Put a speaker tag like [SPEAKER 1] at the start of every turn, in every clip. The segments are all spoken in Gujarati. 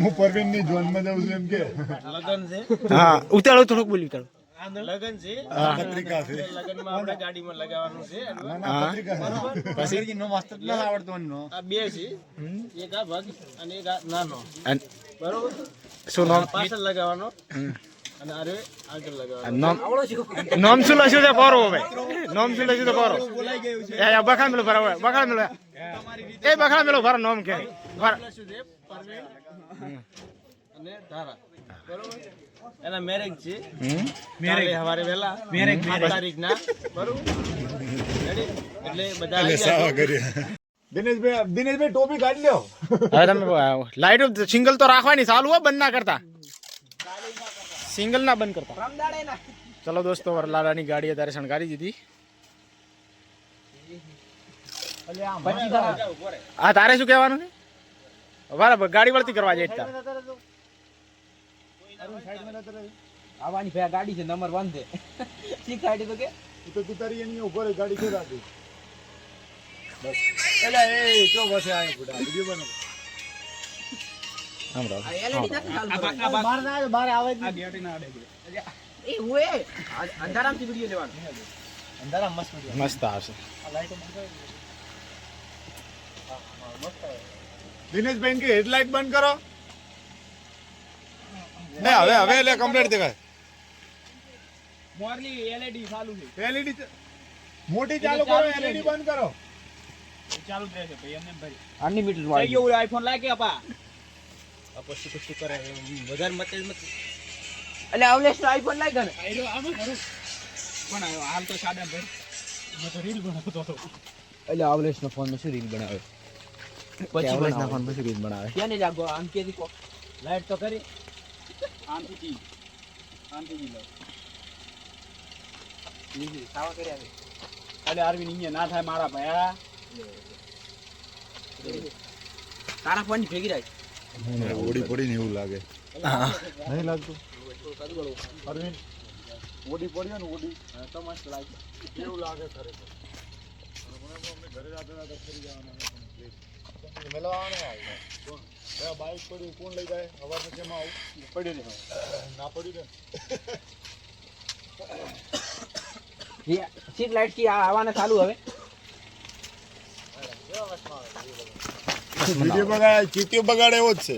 [SPEAKER 1] હું પરવીનની જોનમાં જાઉં છું એમ કે.
[SPEAKER 2] લગન છે?
[SPEAKER 3] હા ઉતાળો થોડોક બોલી ઉતાળો
[SPEAKER 2] લગન છે?
[SPEAKER 1] પત્રિકા છે.
[SPEAKER 2] લગનમાં આપણે ગાડીમાં લગાવવાનું છે
[SPEAKER 1] ના ના પત્રિકા છે.
[SPEAKER 2] આ બે છે. એક આ ભાગ અને એક આ નાનો. બરોબર?
[SPEAKER 3] શું નામ?
[SPEAKER 2] પાછળ લગાવવાનો.
[SPEAKER 3] હમ.
[SPEAKER 2] અને આરે આગળ લગાવવાનો.
[SPEAKER 3] નામ નામ શું લખ્યું છે? પારો હવે. નામ શું લખ્યું છે? પારો. બખા મેલો ભરા બખા મેલો. એ બખા મેલો ભરા નામ કે ભરા
[SPEAKER 2] લખ્યું છે પરવીન અને ધારા. બરોબર એના મેરેજ છે. મેરેજ સવારે વહેલા. મેરેજ તારીખ ના બરોબર એટલે બધા આવી ગયા
[SPEAKER 1] સાવા કર્યા. દિનેશભાઈ દિનેશભાઈ ટોપી કાઢી લ્યો.
[SPEAKER 3] હવે તમે લાઈટ સિંગલ તો રાખવાની ચાલુ હો બંધ ના કરતા. સિંગલ ના બંધ કરતા. ચલો દોસ્તો વરલાડાની ગાડી તારે શણગારી દીધી. આ તારે શું કહેવાનું છે? બરાબર ગાડી વળતી કરવા જાય
[SPEAKER 4] આવવાની ભાઈ ગાડી છે નંબર વન છે. ઠીક ગાડી તો કે.
[SPEAKER 1] તો તું તારી એની ઉપર ગાડી છે રાખી. બસ. એટલે એ તો બસે આયો બુડા વિડિયો બનાવ.
[SPEAKER 3] હમણાં.
[SPEAKER 4] આ LED નથી ચાલુ કરવાની. એ હું એ અંધારામથી વિડિયો લેવાનો.
[SPEAKER 3] અંધારામ મસ્ત મસ્ત આવશે.
[SPEAKER 1] દિનેશભાઈ કે હેડલાઇટ બંધ કરો. ને હવે હવે એટલે કમ્પ્લીટ દેખાય. નથી એલઈડી મોટી ચાલુ કરો એલઈડી બંધ કરો.
[SPEAKER 4] અનલિમિટેડ વાળી
[SPEAKER 2] વધારે મતે મત
[SPEAKER 4] એટલે અવલેશ નો આઈફોન લાગે ને? એટલે અવલેશ નો ફોન શું રીલ બનાવે? પછી
[SPEAKER 3] ફોન પછી રીત બનાવે.
[SPEAKER 4] ક્યાં ને જાગો આમ કે દીકો
[SPEAKER 2] લાઈટ તો કરી.
[SPEAKER 4] સાવા કરી આવે. તારા ફોનની ભેગી રાખ.
[SPEAKER 1] ઓડી પડી ને એવું લાગે. નહીં લાગતું. અરવિંદ ઓડી પડ્યો ને ઓડી તો મસ્ત લાગે. એવું લાગે ખરેખર. ઘરે રાતે રાતે ફરી જવાના મેળવવાનો આવે બાઈક પડી કોણ લઈ જાય? અવાર પછી એમાં આવું. પડ્યું ને ના પડ્યું ને
[SPEAKER 4] સીટ લાઈટથી આવવાના ચાલુ હવે.
[SPEAKER 1] વીડિયો બગાડે ચીટીઓ બગાડે એવો જ છે.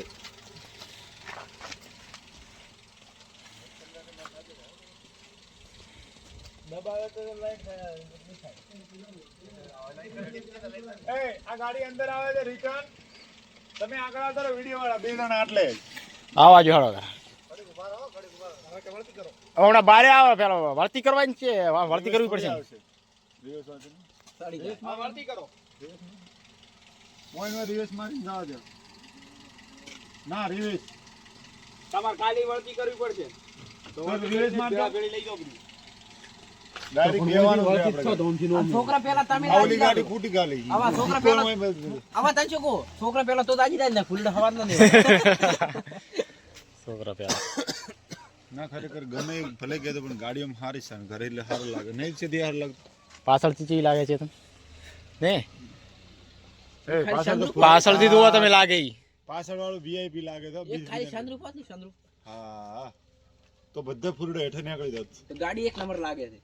[SPEAKER 1] આ ગાડી અંદર આવે છે રિટર્ન. તમે આગળ આવતા વીડિયો વાળા બે જણા આટલે
[SPEAKER 3] આવા જો હમણાં બારે આવે પેલો વળતી કરવાની છે વળતી કરવી પડશે.
[SPEAKER 1] રિવેશ મારી જવા દો ના રિવેશ.
[SPEAKER 2] તમારે ખાલી વળતી કરવી પડશે.
[SPEAKER 1] તો રિવેશ માર
[SPEAKER 2] લઈ જાઓ બધું
[SPEAKER 1] ડાયરેક્ટ દેવાનું છે આપણે
[SPEAKER 4] આ છોકરા પેલા તમે
[SPEAKER 1] આવલી ગાડી ફૂટી ગાલી
[SPEAKER 4] આવા છોકરા પહેલા- આવા તને શું છોકરા પેલા તો દાજી દાજ ને ફૂલ હવા ન.
[SPEAKER 3] છોકરા પેલા
[SPEAKER 1] ના ખરેખર ગમે ભલે કહેતો પણ ગાડીઓમાં સારી છે ઘરે એટલે સારું લાગે. નહીં છે તે લાગે
[SPEAKER 3] પાછળથી ચી લાગે છે તને? ને? પાછળથી જોવા તમે લાગે ઈ.
[SPEAKER 1] પાછળ વાળું વીઆઈપી લાગે તો
[SPEAKER 4] ખાલી
[SPEAKER 1] હા. તો બધા ફૂરડો હેઠે નીકળી જાત.
[SPEAKER 4] ગાડી એક નંબર લાગે છે.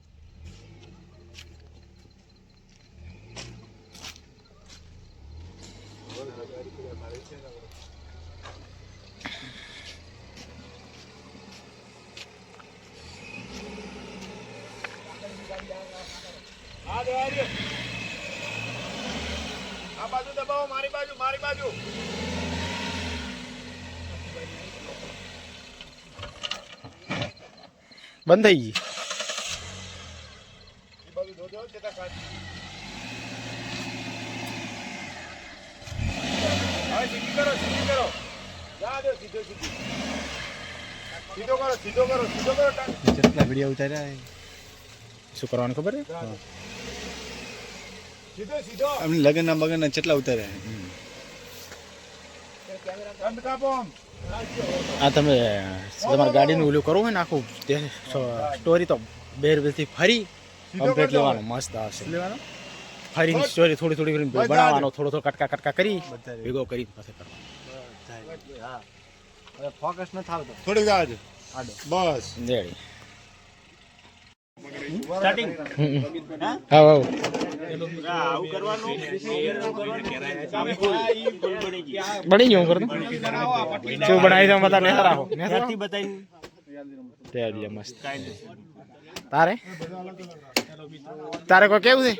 [SPEAKER 1] આ બાજુ દબાવો મારી બાજુ મારી બાજુ
[SPEAKER 3] બંધ થઈ ગઈ
[SPEAKER 1] એ બાજુ જોજો ચેતા કાઢ હવે સીધી કરો સીધી કરો જા દો સીધો કરો સીધો કરો સીધો કરો ટાંગ.
[SPEAKER 3] વીડિયો ઉતાર્યા શું કરવાનું ખબર
[SPEAKER 1] સીધો સીધો.
[SPEAKER 5] અમને લગન ના બગન કેટલા ઉતાર્યા
[SPEAKER 3] આ તમે તમારી ગાડીનું ઓલું કરવું હોય ને આખું સ્ટોરી તો બેર બેરથી ફરી કમ્પ્લીટ લેવાનું મસ્ત આવશે.
[SPEAKER 1] લેવાનો?
[SPEAKER 3] ફરીને સ્ટોરી થોડી થોડી કરીને બનાવવાનો થોડો થોડો કટકા કટકા કરી ભેગો કરી પાસે કરવાનો.
[SPEAKER 1] ફોકસ ન થાવતો થોડીક આજ બસ.
[SPEAKER 3] રેડી. હા? હા
[SPEAKER 2] આવું કરવાનું.
[SPEAKER 3] બની ગયું કરતું શું બનાવી દઉં રાખો નેસા
[SPEAKER 2] નથી બતાવી.
[SPEAKER 3] મસ્ત. તારે? તારે કોઈ કેવું છે?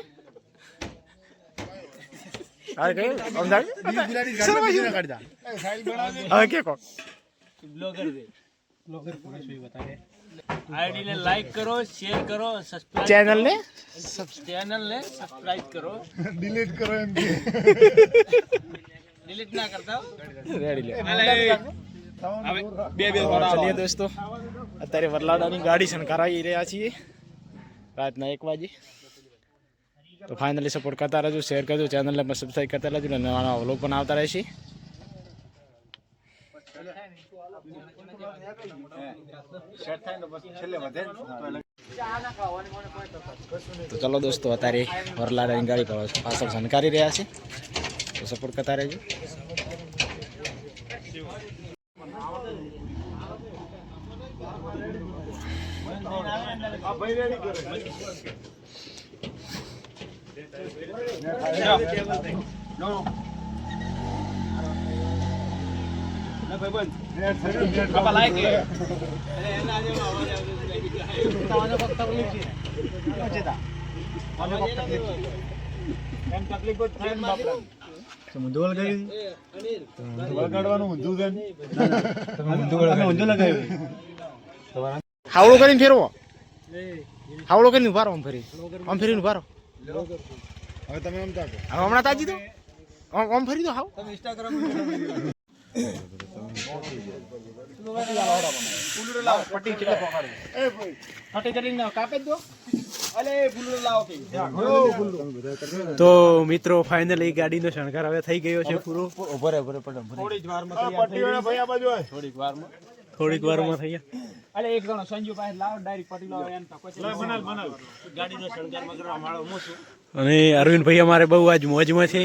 [SPEAKER 3] સમજાવી હવે કે કોક?
[SPEAKER 2] બ્લોગર આઈડી ને લાઈક કરો શેર કરો સબસ્ક્રાઇબ
[SPEAKER 3] ચેનલ ને?
[SPEAKER 2] ચેનલ ને સબસ્ક્રાઇબ કરો.
[SPEAKER 1] ડિલીટ કરો એમ કે.
[SPEAKER 2] ડિલીટ ના કરતા
[SPEAKER 3] રેડી લે. ચલીએ દોસ્તો. અત્યારે વરલાડાની ગાડી શણકારાવી રહ્યા છીએ. રાતના એક વાગે. તો ફાઇનલી સપોર્ટ કરતા રહેજો શેર કરજો ચેનલને પણ સબસ્ક્રાઈબ કરતા રહેજો અને નવા નવા વ્લોગ પણ આવતા રહેશે. તો ચલો દોસ્તો, અત્યારે વરલાડાની ગાડી પર પાછળ જાણકારી રહ્યા છે. તો સપોર્ટ કરતા રહેજો.
[SPEAKER 1] ને.
[SPEAKER 3] હાવડો કરીને ફેરવો. હાવડો કરીને ઉભારો આમ ફરી. આમ ફરીને ઉભારો
[SPEAKER 1] હવે તમે
[SPEAKER 3] હમણાં તાજી દો. આમ ફરી દો, હાવ.
[SPEAKER 4] તો મિત્રો ફાઇનલી ગાડીનો શણગાર હવે થઈ ગયો છે પૂરો.
[SPEAKER 1] ભાઈ બાજુ આય.
[SPEAKER 4] થોડીક વારમાં થઈ ગયા. અરે એક જણો સંજુ પાસે લાવ ડાયરેક્ટ પટી લાવ એમ તો પછી
[SPEAKER 2] ગાડીનો શણગારમાં કરવા માળો હું છું.
[SPEAKER 4] અને અરવિંદભાઈ અમારે બહુ આજ મોજમાં છે.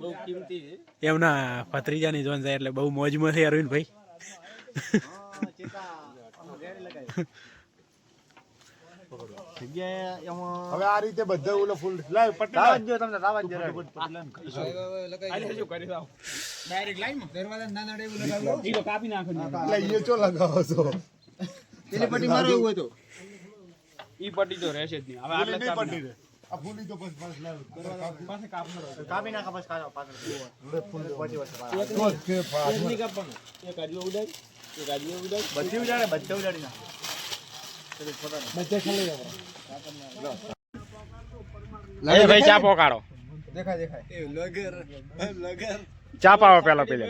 [SPEAKER 2] બહુ કિંમતી છે.
[SPEAKER 4] એમના ભત્રીજાની જોન જાય એટલે બહુ મોજમાં છે અરવિંદભાઈ
[SPEAKER 1] હવે આ રીતે બધા ઓલો ફૂલ લાવ. પટ્ટી લાવ.
[SPEAKER 4] ઈ તો કાપી નાખો
[SPEAKER 1] એટલે ઈ ચો લગાવો છો?
[SPEAKER 4] ઈ પટ્ટી તો રહેશે જ નહીં. હવે આટલે
[SPEAKER 1] પટ્ટી. આ ફૂલી તો બસ બસ લાવ.
[SPEAKER 4] પાસે કાપનો
[SPEAKER 1] તો જ કે ફાસ.
[SPEAKER 2] એક આડિયો ઉડાડ એક આડિયો ઉડાડ
[SPEAKER 3] એ ભાઈ ચા પોકાડો ચા પાવો પેલા પેલે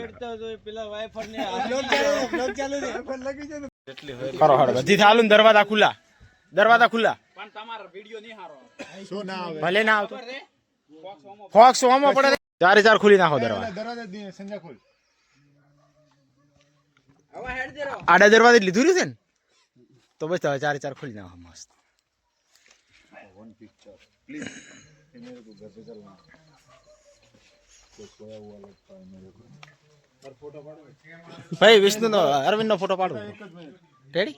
[SPEAKER 2] પેલા વાઈફર ને
[SPEAKER 3] કરો હળો બધી ચાલુ દરવાજા ખુલ્લા દરવાજા ખુલ્લા.
[SPEAKER 4] પણ તમારો વિડિયો નહીં હારો.
[SPEAKER 1] શું ના આવે?
[SPEAKER 3] ભલે ના આવતો. ફોક્સ હોમો પડે ચારે ચાર ખુલી નાખો દરવાજા.
[SPEAKER 1] દરવાજા દી સંજા ખોલ.
[SPEAKER 3] આડા દરવાજે લીધું રહ્યું છે ને? તો બસ હવે ચારે ચાર ખુલી નાખો મસ્ત. ભાઈ વિષ્ણુ નો અરવિંદ નો ફોટો પાડો રેડી